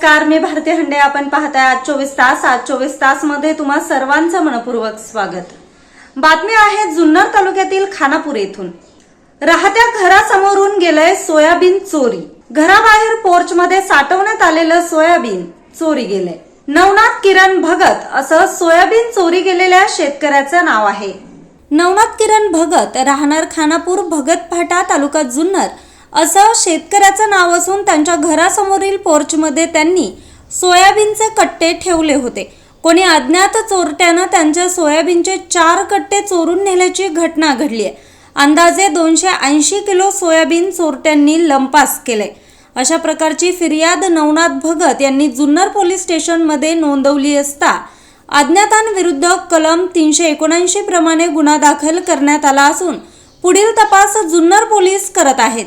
मी भारती हंडे. आपण पाहताय आज चोवीस तास. आज चोवीस तासमध्ये तुम्हा सर्वांचं मनपूर्वक स्वागत. बातमी आहे जुन्नर तालुक्यातील खानापूर येथून. राहत्या घरासमोरून गेलंय सोयाबीन चोरी. घराबाहेर पोर्च मध्ये साठवण्यात आलेलं सोयाबीन चोरी गेलंय. नवनाथ किरण भगत असं सोयाबीन चोरी गेलेल्या शेतकऱ्याचं नाव आहे. नवनाथ किरण भगत राहणार खानापूर भगत फाटा तालुका जुन्नर. असं शेतकऱ्याचं नाव असून त्यांच्या घरासमोरील पोर्चमध्ये त्यांनी सोयाबीनचे कट्टे ठेवले होते. कोणी अज्ञात चोरट्यानं त्यांच्या सोयाबीनचे चार कट्टे चोरून नेल्याची घटना घडली आहे. अंदाजे दोनशे ऐंशी किलो सोयाबीन चोरट्यांनी लंपास केले अशा प्रकारची फिर्याद नवनाथ भगत यांनी जुन्नर पोलीस स्टेशनमध्ये नोंदवली असता अज्ञातांविरुद्ध कलम तीनशे एकोणऐंशी प्रमाणे गुन्हा दाखल करण्यात आला असून पुढील तपास जुन्नर पोलीस करत आहेत.